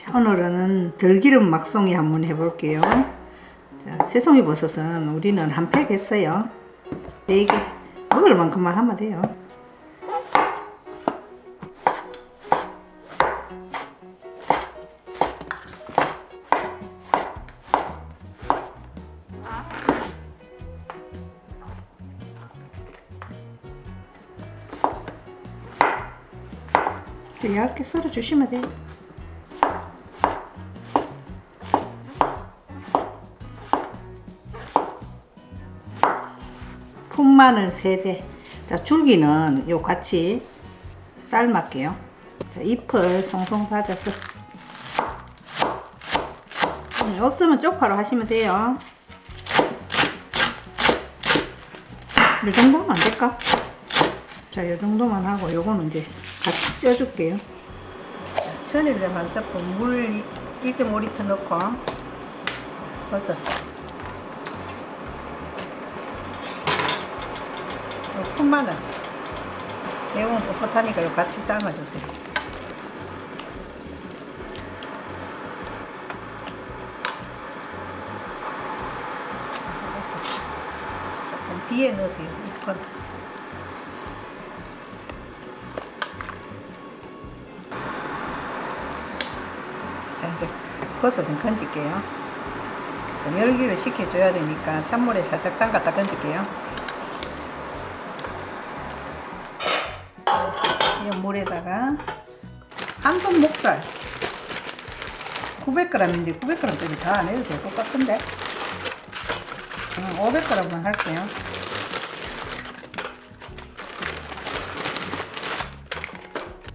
자, 오늘은 들기름 막송이 한번 해볼게요. 자, 새송이 버섯은 우리는 한 팩 했어요. 네 개. 먹을 만큼만 하면 돼요. 얇게 썰어 주시면 돼요. 풋마늘 3대. 자, 줄기는 요 같이 삶을게요. 자, 잎을 송송 다져서. 음, 없으면 쪽파로 하시면 돼요. 이 정도면 안 될까? 자, 이 정도만 하고 요거는 이제 같이 쪄줄게요. 천일염 한 스푼, 물 1.5리터 넣고 버섯 요 푼마늘 매운 뻣뻣하니까 요 같이 삶아주세요. 뒤에 넣으세요. 이건. 자 이제 버섯은 건질게요. 자, 열기를 식혀줘야 되니까 찬물에 살짝 담갔다 건질게요. 이 물에다가 한돈 목살 900g인데 900g짜리 다안 해도 될것 같은데 500g만 할게요.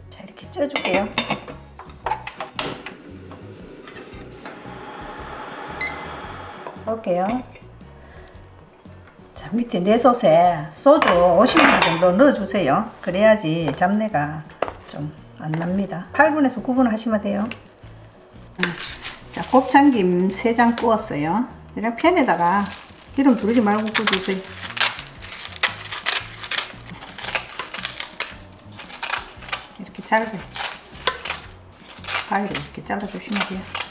자 이렇게 쪄줄게요. 볼게요. 자, 밑에 내솥에 소주 50ml 정도 넣어주세요. 그래야지 잡내가 좀 안 납니다. 8분에서 9분 하시면 돼요. 음, 자, 곱창김 3장 구웠어요. 그냥 팬에다가 기름 두르지 말고 구워주세요. 이렇게 짧게 가위로 이렇게 잘라주시면 돼요.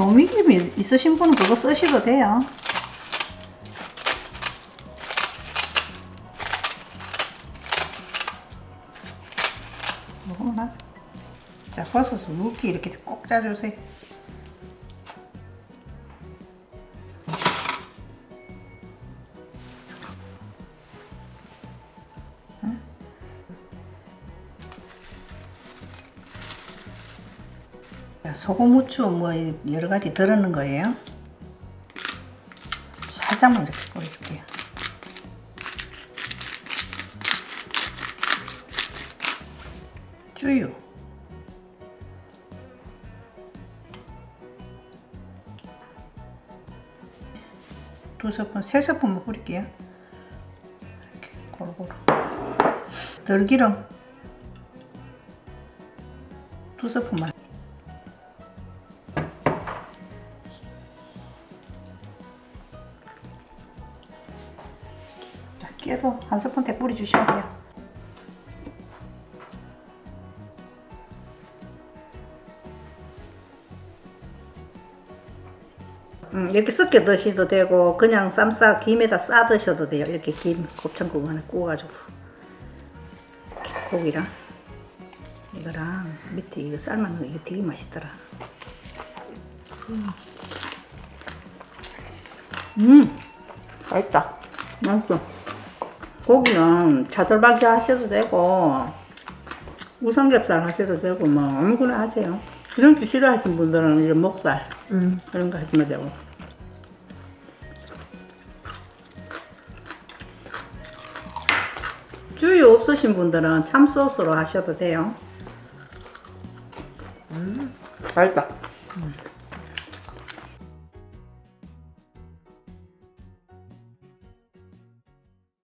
조미김이 있으신 분은 그거 쓰셔도 돼요. 뭐나? 자, 버섯을 묵기 이렇게 꼭 짜주세요. 소금, 후추 뭐 여러 가지 들어는 거예요. 살짝만 이렇게 뿌려줄게요. 쭈유. 두 스푼, 세 스푼만 뿌릴게요. 이렇게 고루고루. 들기름 두 스푼만. 깨도 한 스푼 대 뿌려주시면 돼요. 음, 이렇게 섞여 드셔도 되고 그냥 쌈싸 김에다 싸 드셔도 돼요. 이렇게 김 곱창국 안에 구워가지고 고기랑 이거랑 밑에 이거 삶은 거 이거 되게 맛있더라. 음, 음 맛있다. 맛있어. 고기는 차돌박이 하셔도 되고 우삼겹살 하셔도 되고 뭐 아무거나 하세요. 기름기 싫어하시는 분들은 이제 목살 음. 그런 거 하시면 되고. 주유 없으신 분들은 참소스로 하셔도 돼요. 음. 맛있다. 음.